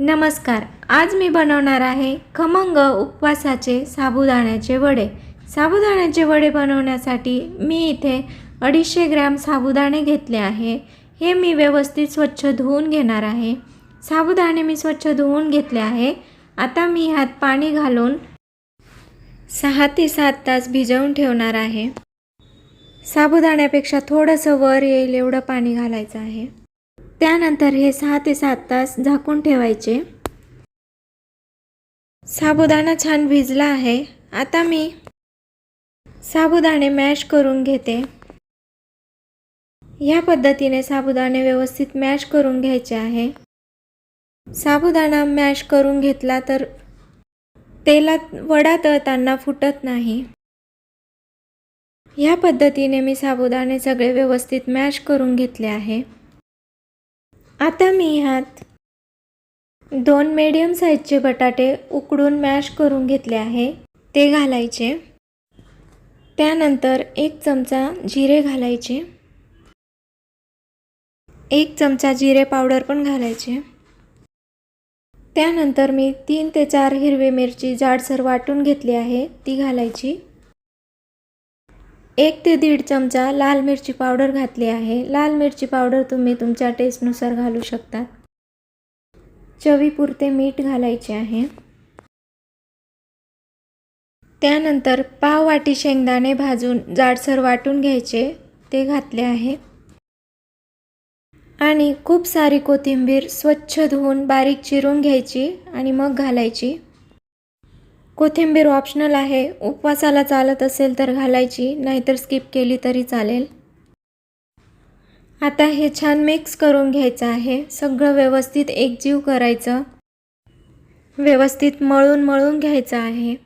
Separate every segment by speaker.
Speaker 1: नमस्कार आज मी बनवणार आहे खमंग उपवासाचे साबुदाण्याचे वडे. साबुदाण्याचे वडे बनवण्यासाठी मी इथे अडीचशे ग्रॅम साबुदाणे घेतले आहे. हे मी व्यवस्थित स्वच्छ धुवून घेणार आहे. साबुदाणे मी स्वच्छ धुवून घेतले आहे. आता मी ह्यात पाणी घालून सहा ते सात तास भिजवून ठेवणार आहे. साबुदाण्यापेक्षा थोडंसं वर येईल एवढं पाणी घालायचं आहे. त्यानंतर हे सहा ते सात तास झाकून ठेवायचे. साबुदाणा छान भिजला आहे. आता मी साबुदाणे मॅश करून घेते. ह्या पद्धतीने साबुदाणे व्यवस्थित मॅश करून घ्यायचे आहे. साबुदाणा मॅश करून घेतला तर तेलात वडा तळताना फुटत नाही. ह्या पद्धतीने मी साबुदाणे सगळे व्यवस्थित मॅश करून घेतले आहे. आता मी ह्यात दोन मीडियम साईजचे बटाटे उकडून मॅश करून घेतले आहे. ते घालायचे. त्यानंतर एक चमचा जिरे घालायचे. एक चमचा जिरे पावडर पण घालायचे. त्यानंतर मी तीन ते चार हिरवी मिरची जाडसर वाटून घेतली आहे. ती घालायची. एक ते दीड चमचा लाल मिरची पावडर घातली आहे. लाल मिरची पावडर तुम्ही तुमच्या टेस्टनुसार घालू शकता. चवीपुरते मीठ घालायचे आहे. त्यानंतर पाव वाटी शेंगदाणे भाजून जाडसर वाटून घ्यायचे. ते घातले आहे. आणि खूप सारी कोथिंबीर स्वच्छ धुवून बारीक चिरून घ्यायची आणि मग घालायची. कोथिंबीर ऑप्शनल आहे. उपवासाला चालत असेल तर घालायची नाहीतर स्किप केली तरी चालेल. आता हे छान मिक्स करून घ्यायचं आहे. सगळं व्यवस्थित एकजीव करायचं. व्यवस्थित मळून मळून घ्यायचं आहे.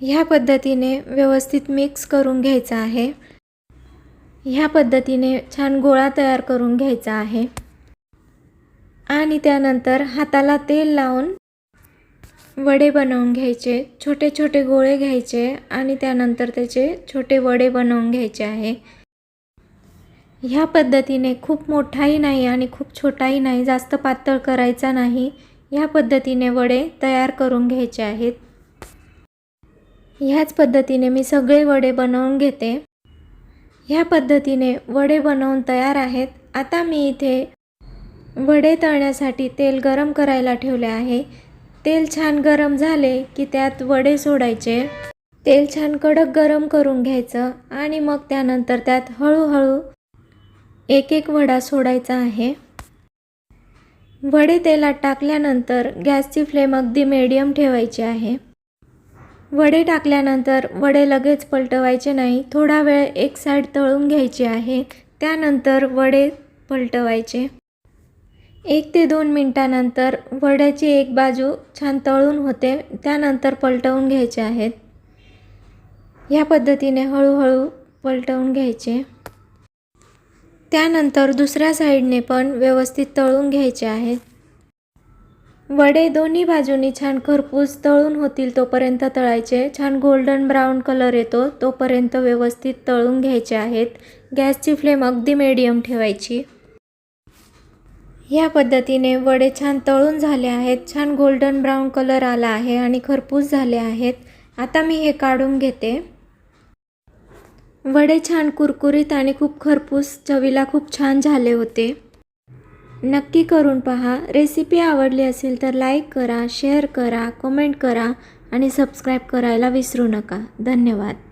Speaker 1: ह्या पद्धतीने व्यवस्थित मिक्स करून घ्यायचं आहे. ह्या पद्धतीने छान गोळा तयार करून घ्यायचा आहे. आणि त्यानंतर हाताला तेल लावून वडे बनवून घ्यायचे छोटे छोटे गोळे घ्यायचे आणि त्यानंतर त्याचे छोटे वडे बनवून घ्यायचे आहे. ह्या पद्धतीने खूप मोठाही नाही आणि खूप छोटाही नाही जास्त पातळ करायचा नाही. ह्या पद्धतीने वडे तयार करून घ्यायचे आहेत. ह्याच पद्धतीने मी सगळे वडे बनवून घेते. ह्या पद्धतीने वडे बनवून तयार आहेत. आता मी इथे वडे तळण्यासाठी तेल गरम करायला ठेवले आहे. तेल छान गरम झाले की त्यात वडे सोडायचे. तेल छान कडक गरम करून घ्यायचं आणि मग त्यानंतर त्यात हळूहळू एक एक वडा सोडायचा आहे. वडे तेलात टाकल्यानंतर गॅसची फ्लेम अगदी मीडियम ठेवायची आहे. वडे टाकल्यानंतर वडे लगेच पलटवायचे नाही थोडा वेळ एक साईड तळून घ्यायची आहे त्यानंतर वडे पलटवायचे. एक ते दोन मिनटानंतर वड्याची एक बाजू छान तळून होते त्यानंतर पलटवून घ्यायचे आहेत. ह्या पद्धतीने हळूहळू पलटवून घ्यायचे. त्यानंतर दुसऱ्या साईडने पण व्यवस्थित तळून घ्यायचे आहेत. वडे दोन्ही बाजूनी छान खरपूस तळून होतील तोपर्यंत तळायचे. छान गोल्डन ब्राऊन कलर येतो तोपर्यंत व्यवस्थित तळून घ्यायचे आहेत. गॅसची फ्लेम अगदी मिडियम ठेवायची. ह्या पद्धतीने वडे छान तळून झाले आहेत छान गोल्डन ब्राऊन कलर आला आहे आणि खरपूस झाले आहेत. आता मी हे काढून घेते. वडे छान कुरकुरीत आणि खूप खरपूस चवीला खूप छान झाले होते. नक्की करून पहा. रेसिपी आवडली असेल तर लाईक करा शेअर करा कमेंट करा आणि सबस्क्राईब करायला विसरू नका. धन्यवाद.